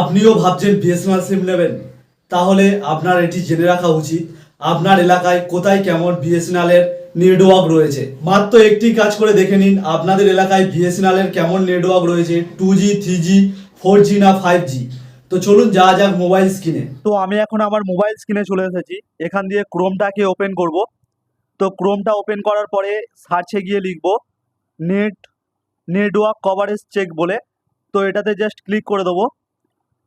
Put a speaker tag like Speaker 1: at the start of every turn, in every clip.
Speaker 1: আপনিও ভাবছেন বিএসএনএল সিম নেবেন। তাহলে আপনার এটি জেনে রাখা উচিত, আপনার এলাকায় কোথায় কেমন বিএসএনএল এর নেটওয়ার্ক রয়েছে। মাত্র একটি কাজ করে দেখে নিন, আপনাদের এলাকায় বিএসএনএল এর কেমন নেটওয়ার্ক রয়েছে two G three G four G না ফাইভ জি তো চলুন যা যাক মোবাইল স্ক্রিনে
Speaker 2: তো আমি এখন আমার মোবাইল স্ক্রিনে চলে এসেছি। এখান দিয়ে ক্রোমটাকে ওপেন করব। তো ক্রোমটা ওপেন করার পরে সার্চে গিয়ে লিখব নেট নেটওয়ার্ক কভারেজ চেক বলে। তো এটাতে জাস্ট ক্লিক করে দেবো।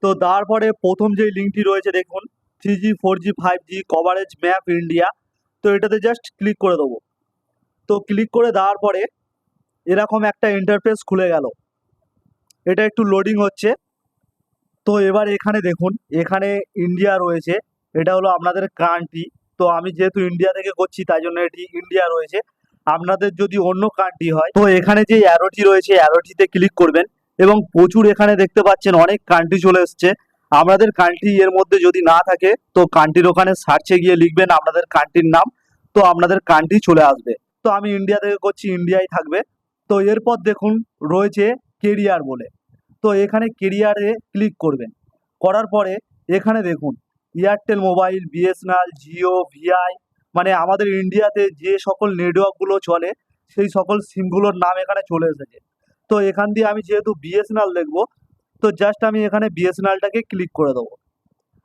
Speaker 2: তো তারপরে প্রথম যে লিঙ্কটি রয়েছে দেখুন three G four G five G coverage map India তো এটাতে জাস্ট ক্লিক করে দেবো। তো ক্লিক করে দেওয়ার পরে এরকম একটা ইন্টারফেস খুলে গেল। এটা একটু লোডিং হচ্ছে। তো এবার এখানে দেখুন, এখানে ইন্ডিয়া রয়েছে। এটা হলো আপনাদের কান্ট্রি তো আমি যেহেতু ইন্ডিয়া থেকে করছি, তাই জন্য এটি ইন্ডিয়া রয়েছে। আপনাদের যদি অন্য কান্ট্রি হয়, তো এখানে যে অ্যারোটি রয়েছে অ্যারোটিতে ক্লিক করবেন। এবং প্রচুর এখানে দেখতে পাচ্ছেন অনেক কান্ট্রি চলে এসছে। আপনাদের কান্ট্রি এর মধ্যে যদি না থাকে, তো কান্ট্রির ওখানে সার্চে গিয়ে লিখবেন আপনাদের কান্ট্রির নাম, তো আপনাদের কান্ট্রি চলে আসবে। তো আমি ইন্ডিয়া থেকে করছি ইন্ডিয়াই থাকবে। তো এরপর দেখুন, রয়েছে কেরিয়ার বলে। তো এখানে কেরিয়ারে ক্লিক করবেন। করার পরে এখানে দেখুন Airtel mobile BSNL Jio VI মানে আমাদের ইন্ডিয়াতে যে সকল নেটওয়ার্কগুলো চলে, সেই সকল সিমগুলোর নাম এখানে চলে এসেছে। তো এখান দিয়ে আমি যেহেতু বিএসএনএল দেখব, তো জাস্ট আমি এখানে বিএসএনএলটাকে ক্লিক করে দেবো।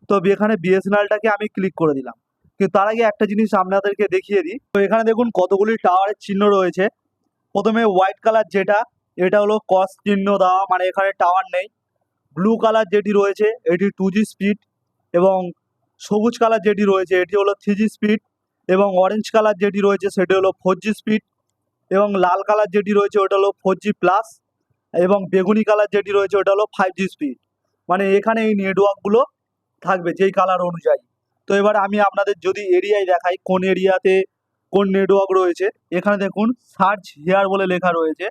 Speaker 2: তো এখানে বিএসএনএলটাকে আমি ক্লিক করে দিলাম। কিন্তু তার আগে একটা জিনিস আপনাদেরকে দেখিয়ে দিই। তো এখানে দেখুন কতগুলি টাওয়ারের চিহ্ন রয়েছে। প্রথমে হোয়াইট কালার যেটা, এটা হলো কস চিহ্ন দেওয়া মানে এখানে টাওয়ার নেই। ব্লু কালার যেটি রয়েছে, এটি টু স্পিড এবং সবুজ কালার যেটি রয়েছে, এটি হলো থ্রি স্পিড এবং অরেঞ্জ কালার যেটি রয়েছে, সেটি হলো ফোর স্পিড এবং লাল কালার যেটি রয়েছে ওটা হলো ফোর জি প্লাস এবং বেগুনি কালার যেটি রয়েছে ওটা হলো ফাইভ জি স্পিড মানে এখানে এই নেটওয়ার্কগুলো থাকবে যেই কালার অনুযায়ী। তো এবার আমি আপনাদের যদি এরিয়ায় দেখাই, কোন এরিয়াতে কোন নেটওয়ার্ক রয়েছে, এখানে দেখুন সার্চ হেয়ার বলে লেখা রয়েছে।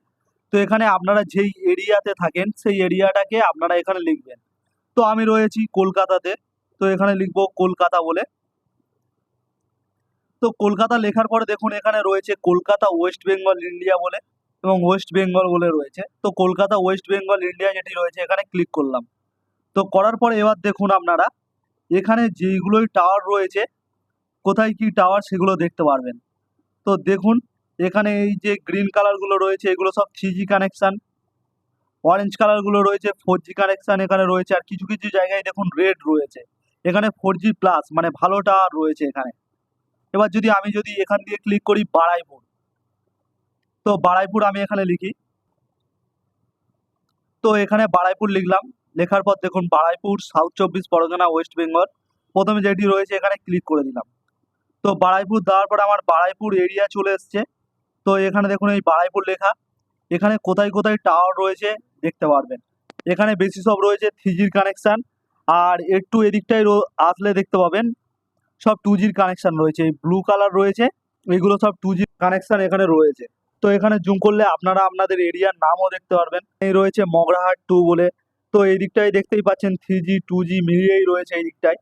Speaker 2: তো এখানে আপনারা যেই এরিয়াতে থাকেন, সেই এরিয়াটাকে আপনারা এখানে লিখবেন। তো আমি রয়েছি কলকাতাতে, তো এখানে লিখব কলকাতা বলে। তো কলকাতা লেখার পরে দেখুন এখানে রয়েছে কলকাতা ওয়েস্ট বেঙ্গল ইন্ডিয়া বলে এবং ওয়েস্ট বেঙ্গল বলে রয়েছে। তো কলকাতা ওয়েস্ট বেঙ্গল ইন্ডিয়া যেটি রয়েছে এখানে ক্লিক করলাম। তো করার পরে এবার দেখুন আপনারা, এখানে যেইগুলোই টাওয়ার রয়েছে, কোথায় কি টাওয়ার সেগুলো দেখতে পারবেন। তো দেখুন, এখানে এই যে গ্রিন কালারগুলো রয়েছে, এগুলো সব থ্রি জি কানেকশান। অরেঞ্জ কালারগুলো রয়েছে, ফোর জি কানেকশান এখানে রয়েছে, আর কিছু কিছু জায়গায় দেখুন রেড রয়েছে। এখানে ফোর জি প্লাস মানে ভালো টাওয়ার রয়েছে এখানে। এবার যদি আমি যদি এখান দিয়ে ক্লিক করি বাড়াইপুর তো বাড়াইপুর আমি এখানে লিখি। তো এখানে বাড়াইপুর লিখলাম, লেখার পর দেখুন বাড়াইপুর সাউথ চব্বিশ পরগনা ওয়েস্ট বেঙ্গল প্রথমে যেটি রয়েছে এখানে ক্লিক করে দিলাম। তো বাড়াইপুর দেওয়ার পরে আমার বাড়াইপুর এরিয়া চলে এসছে। তো এখানে দেখুন এই বাড়াইপুর লেখা। এখানে কোথায় কোথায় টাওয়ার রয়েছে দেখতে পারবেন। এখানে বেশি সব রয়েছে থ্রি জির কানেকশান আর একটু এদিকটাই আসলে দেখতে পাবেন সব টু জির কানেকশান রয়েছে, এই ব্লু কালার রয়েছে, এগুলো সব টু জির কানেকশান এখানে রয়েছে। তো এখানে জুম করলে আপনারা আপনাদের এরিয়ার নামও দেখতে পারবেন। এই রয়েছে মগরাহাট টু বলে। তো এই দিকটায় দেখতেই পাচ্ছেন থ্রি জি টু জি মিলিয়েই রয়েছে এই দিকটায়।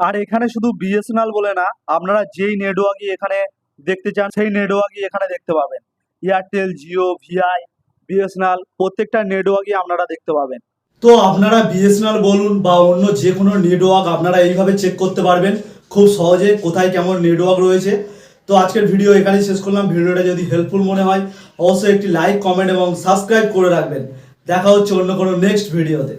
Speaker 2: আর এখানে শুধু বিএসএনএল বলে না, আপনারা যেই নেটওয়ার্কই এখানে দেখতে চান, সেই নেটওয়ার্কই এখানে দেখতে পাবেন। এয়ারটেল জিও ভিআই বিএসএনএল প্রত্যেকটা নেটওয়ার্কই আপনারা দেখতে পাবেন।
Speaker 1: তো আপনারা বিএসএনএল বলুন বা অন্য যে কোনো নেটওয়ার্ক আপনারা এইভাবে চেক করতে পারবেন। খুব সহজে কোথায় কেমন নেটওয়ার্ক রয়েছে। তো আজকের ভিডিও এখানেই শেষ করলাম। ভিডিওটা যদি হেল্পফুল মনে হয়, অবশ্যই একটি লাইক কমেন্ট এবং সাবস্ক্রাইব করে রাখবেন। দেখা হচ্ছে অন্য কোনো নেক্সট ভিডিওতে